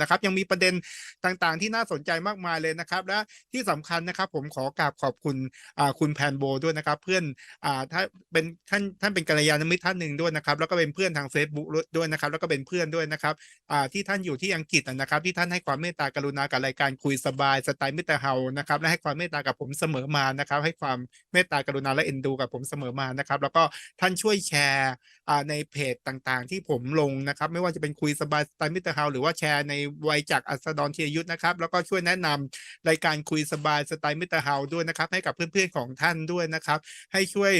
นะครับยังมีประเด็นต่างๆ ที่น่าสนใจมากมายเลยนะครับ และที่สำคัญนะครับ ผมขอกราบขอบคุณอ่าคุณแพนโบด้วยนะครับ เพื่อนอ่าถ้าเป็นท่านท่านเป็นกัลยาณมิตรท่านหนึ่งด้วยนะครับ แล้วก็เป็นเพื่อนทาง Facebook ด้วยนะครับ แล้วก็เป็นเพื่อนด้วยนะครับอ่าที่ท่านอยู่ที่อังกฤษนะครับ ที่ท่านให้ความเมตตากรุณากับรายการคุยสบายสไตล์มิตรเฮานะครับและให้ความเมตตากับผมเสมอมานะครับ ให้ความเมตตากรุณาและเอ็นดูกับผมเสมอมานะครับ แล้วก็ท่านช่วยแชร์อ่าในเพจต่างๆ ที่ผมลงนะครับ ไม่ว่าจะเป็นคุยสบายสไตล์มิตรเฮาหรือว่าแชร์ในวัยจากอัสดรเทียยุทธนะครับ แล้วก็ช่วยแนะนำรายการคุยสบายสไตล์มิตรเฮาด้วยนะครับ ให้กับเพื่อนๆของท่านด้วยนะครับ ให้ช่วย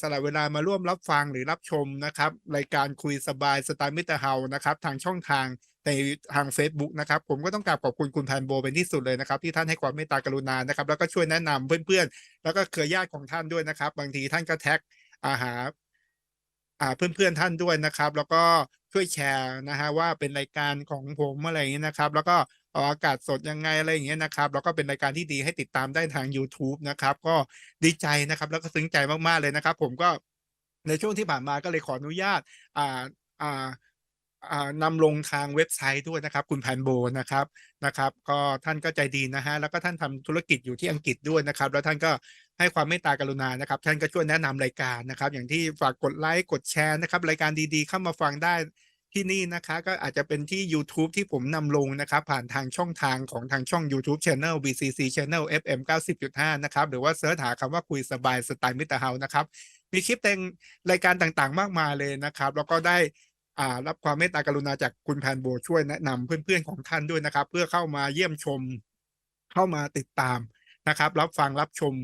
สละเวลามาร่วมรับฟังหรือรับชมนะครับ รายการคุยสบายสไตล์มิตรเฮานะครับทางช่องทางในทาง Facebook นะครับ ผมก็ต้องกราบขอบคุณคุณแพนโบเป็นที่สุดเลยนะครับ ที่ท่านให้ความเมตตากรุณานะครับ แล้วก็ช่วยแนะนำเพื่อนๆ แล้วก็เครือญาติของท่านด้วยนะครับ บางทีท่านก็แท็กอาหาอ่าเพื่อนๆท่านด้วยนะครับ แล้วก็ ช่วยแชร์นะฮะว่าเป็นรายการของผมอะไรอย่างนี้นะครับ แล้วก็ออกอากาศสดยังไงอะไรอย่างเงี้ยนะครับแล้วก็เป็นรายการที่ดีให้ติดตามได้ทาง YouTube นะครับ ก็ดีใจนะครับ แล้วก็ซึ้งใจมากๆเลยนะครับ ผมก็ในช่วงที่ผ่านมาก็เลยขออนุญาตอ่าอ่าอ่า นำลงทางเว็บไซต์ด้วยนะครับ คุณแพนโบนะครับนะครับ ก็ท่านก็ใจดีนะฮะแล้วก็ท่านทำธุรกิจอยู่ที่อังกฤษด้วยนะครับ แล้วท่านก็ให้ความเมตตากรุณานะครับ ท่านก็ช่วยแนะนำรายการนะครับ อย่างที่ฝากกดไลค์กดแชร์นะครับ รายการดีๆ เข้ามาฟังได้ที่นี่นะคะ ก็อาจจะเป็นที่ YouTube ที่ผมนำลงนะครับ ผ่านทางช่องทางของทางช่อง YouTube Channel BCC Channel FM 90.5 นะครับ หรือว่าเสิร์ชหาคำว่าคุยสบายสไตล์มิตรเฮานะครับ มีคลิปแต่งรายการต่างๆ มากมายเลยนะครับ แล้วก็ได้ อ่ารับความเมตตากรุณาจากคุณแพนโบช่วยแนะนำเพื่อนๆของท่านด้วยนะครับ เพื่อเข้ามาเยี่ยมชม เข้ามาติดตามนะครับ รับฟังรับชม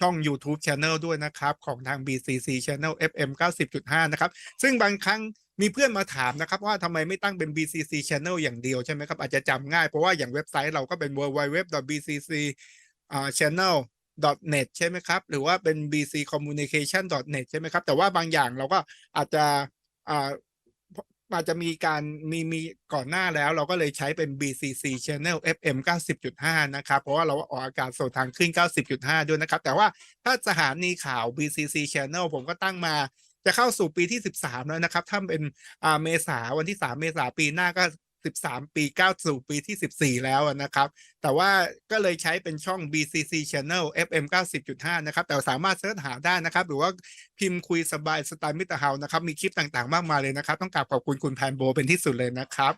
ช่อง YouTube Channel ด้วยนะครับ ของทาง BCC Channel FM 90.5 นะครับ ซึ่งบางครั้งมีเพื่อนมาถามนะครับ ว่าทำไมไม่ตั้งเป็น BCC Channel อย่างเดียวใช่ไหมครับ อาจจะจำง่ายเพราะว่าอย่างเว็บไซต์เราก็เป็น www.bcc อ่า channel net ใช่ไหมครับ หรือว่าเป็น bc communication net ใช่ไหมครับ แต่ว่าบางอย่างเราก็อาจจะ อาจจะมีการมีมีก่อนหน้าแล้ว เราก็เลยใช้เป็น BCC Channel FM 90.5 นะครับ เพราะว่าเราออกอากาศสดทางคลื่น90.5 ด้วยนะครับ แต่ว่าถ้าสถานีข่าว BCC Channel ผมก็ตั้งมาจะเข้าสู่ปีที่ 13 แล้วนะครับ ถ้าเป็นอ่าเมษาวันที่ 3 เมษาปีหน้าก็ 13 ปีก้าสู่ปีที่ 14 แล้วนะครับ แต่ว่าก็เลยใช้เป็นช่อง BCC Channel FM 90.5 นะครับ แต่สามารถเสิร์ชหาได้นะครับ หรือว่าพิมพ์คุยสบายสไตล์มิตรเฮานะครับ มีคลิปต่างๆ มากมายเลยนะครับ ต้องกราบขอบคุณคุณแพนโบเป็นที่สุดเลยนะครับ